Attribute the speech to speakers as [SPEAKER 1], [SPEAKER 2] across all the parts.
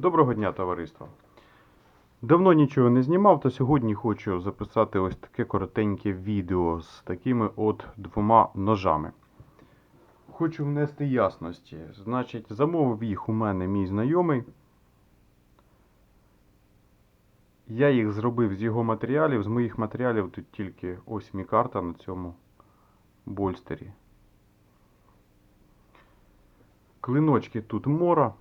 [SPEAKER 1] Доброго дня, товариство! Давно нічого не знімав, та сьогодні хочу записати ось таке коротеньке відео з такими от двома ножами. Хочу внести ясності. Значить, замовив їх у мене мій знайомий. Я їх зробив з його матеріалів. З моїх матеріалів тут тільки ось мікарта на цьому больстері. Клиночки тут мора.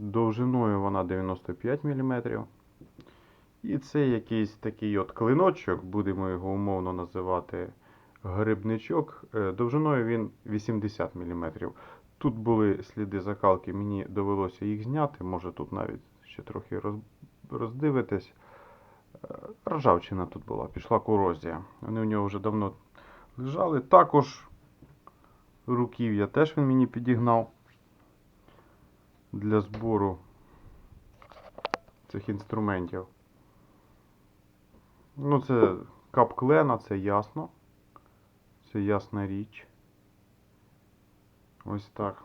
[SPEAKER 1] Довжиною вона 95 мм. І це якийсь такий от клиночок, будемо його умовно називати грибничок. Е, Довжиною він 80 мм. Тут були сліди закалки, мені довелося їх зняти. Може тут навіть ще трохи роз- роздивитись. Е, Ржавчина тут була, пішла корозія. Вони у нього вже давно лежали. Також руків'я теж він мені підігнав для збору цих інструментів. Ну, це кап клена, це ясно. Це ясна річ. Ось так.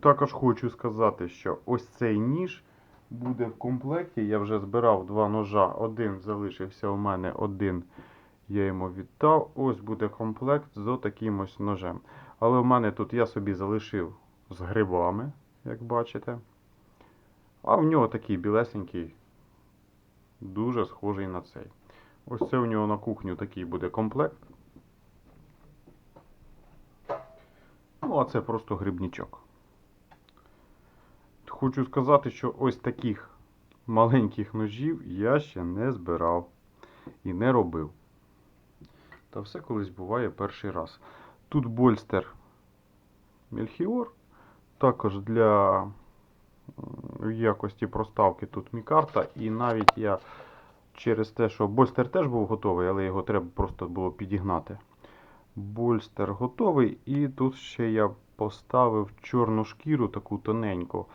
[SPEAKER 1] Також хочу сказати, що ось цей ніж буде в комплекті. Я вже збирав два ножа. Один залишився у мене, один я йому віддав. Ось буде комплект з таким ось ножем. Але в мене тут я собі залишив з грибами, як бачите. А в нього такий білесенький, дуже схожий на цей. Ось це у нього на кухню такий буде комплект. Ну, а це просто грибничок. Хочу сказати, що ось таких маленьких ножів я ще не збирав і не робив. Та все колись буває перший раз. Тут больстер Мельхіор. Також для якості проставки тут мікарта. І навіть я через те, що больстер теж був готовий, але його треба просто було підігнати. Больстер готовий, і тут ще я поставив чорну шкіру, таку тоненьку.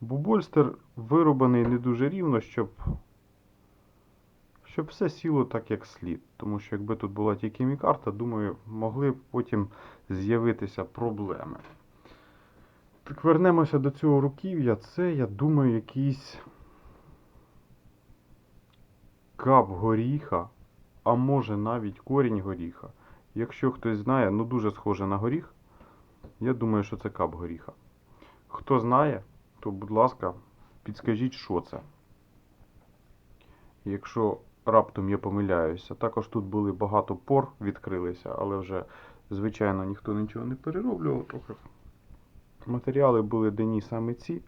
[SPEAKER 1] Бо больстер вирубаний не дуже рівно, щоб, щоб все сіло так, як слід. Тому що якби тут була тільки мікарта, думаю, могли б потім з'явитися проблеми. Так вернемося до цього руків'я. Це, я думаю, якийсь кап горіха, а може навіть корінь горіха. Якщо хтось знає, ну дуже схоже на горіх. Я думаю, що це кап горіха. Хто знає, то, будь ласка, підскажіть, що це. Якщо раптом я помиляюся. Також тут були багато пор відкрилися, але вже, звичайно, ніхто нічого не перероблював. Трохи матеріали були денні саме ці.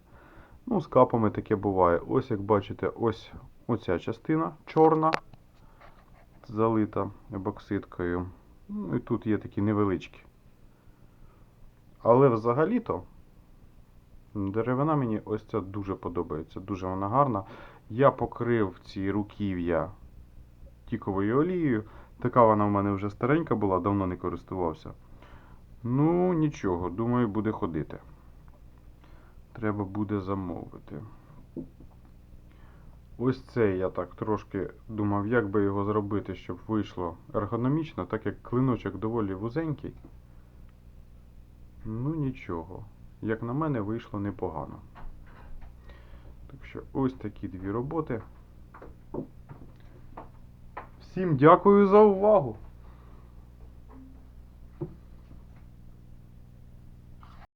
[SPEAKER 1] Ну, з капами таке буває. Ось, як бачите, ось оця частина чорна, залита ебоксидкою. Ну і тут є такі невеличкі. Але взагалі-то деревина мені ось ця дуже подобається. Дуже вона гарна. Я покрив ці руків'я тіковою олією. Така вона в мене вже старенька була, давно не користувався. Ну, нічого, думаю, буде ходити. Треба буде замовити. Ось це я так трошки думав, як би його зробити, щоб вийшло ергономічно, так як клиночок доволі вузенький. Ну нічого. Як на мене, вийшло непогано. Так що ось такі дві роботи. Всім дякую за увагу!